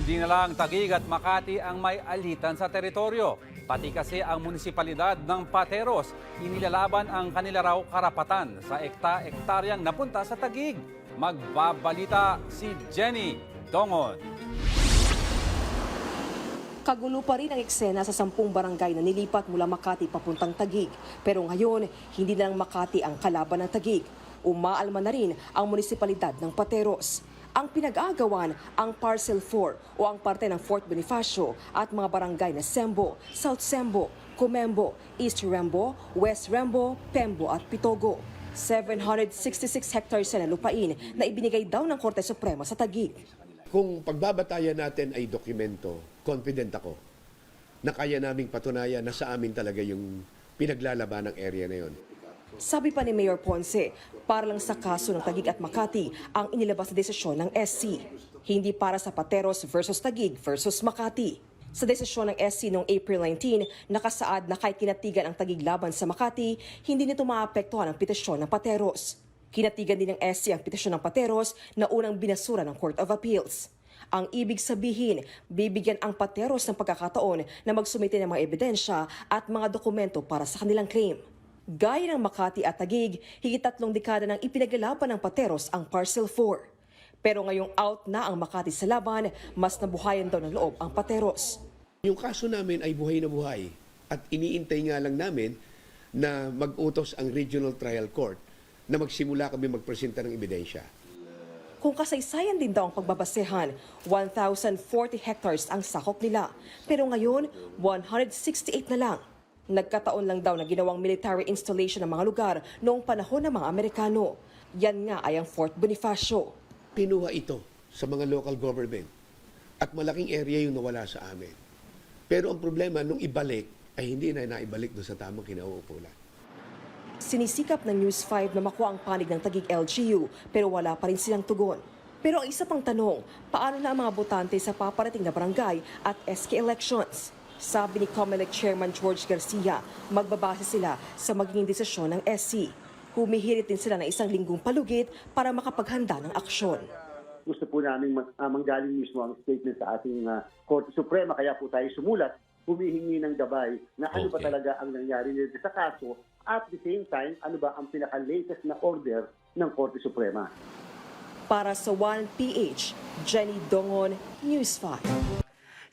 Hindi na lang Taguig at Makati ang may alitan sa teritoryo. Pati kasi ang munisipalidad ng Pateros, inilalaban ang kanila raw karapatan sa ekta-ektaryang napunta sa Taguig. Magbabalita si Jenny Dongon. Kagulo pa rin ang eksena sa sampung barangay na nilipat mula Makati papuntang Tagig. Pero ngayon, hindi na lang Makati ang kalaban ng Tagig. Umaalma na rin ang munisipalidad ng Pateros. Ang pinag-aagawan ang Parcel 4 o ang parte ng Fort Bonifacio at mga barangay na Sembo, South Sembo, Comembo, East Rembo, West Rembo, Pembo at Pitogo. 766 hectares na lupain na ibinigay daw ng Korte Suprema sa Tagig. Kung pagbabatayan natin ay dokumento, confident ako na kaya naming patunayan na sa amin talaga yung pinaglalaban ng area na yon. Sabi pa ni Mayor Ponce, para lang sa kaso ng Tagig at Makati ang inilabas na desisyon ng SC. Hindi para sa Pateros versus Tagig versus Makati. Sa desisyon ng SC noong April 19, nakasaad na kahit kinatigan ang Tagig laban sa Makati, hindi nito maapektuhan ang petisyon ng Pateros. Kinatigan din ng SC ang petisyon ng Pateros na unang binasura ng Court of Appeals. Ang ibig sabihin, bibigyan ang Pateros ng pagkakataon na magsumite ng mga ebidensya at mga dokumento para sa kanilang claim. Gaya ng Makati at Tagig, higit tatlong dekada nang ipinaglalaban ng Pateros ang Parcel 4. Pero ngayong out na ang Makati sa laban, mas nabuhayan daw ng loob ang Pateros. Yung kaso namin ay buhay na buhay at iniintay nga lang namin na mag-utos ang Regional Trial Court na magsimula kami magpresenta ng ebidensya. Kung kasaysayan din daw ang pagbabasehan, 1,040 hectares ang sakop nila. Pero ngayon, 168 na lang. Nagkataon lang daw na ginawang military installation ng mga lugar noong panahon ng mga Amerikano. Yan nga ay ang Fort Bonifacio. Pinuha ito sa mga local government at malaking area yung nawala sa amin. Pero ang problema, nung ibalik, ay hindi na naibalik doon sa tamang kinauukulan. Sinisikap ng News 5 na makuha ang panig ng Tagig LGU pero wala pa rin silang tugon. Pero ang isa pang tanong, paano na ang mga botante sa paparating na barangay at SK elections? Sabi ni COMELEC Chairman George Garcia, magbabase sila sa magiging desisyon ng SC. Humihirit din sila ng isang linggong palugit para makapaghanda ng aksyon. gusto po namin ah, manggaling mismo ang statement sa ating uh, Korte Suprema. Kaya po tayo sumulat, humihingi ng gabay na ano ba Okay. talaga ang nangyari nito sa kaso at the same time, ano ba ang pinaka-latest na order ng Korte Suprema. Para sa 1PH, Jenny Dongon, News 5.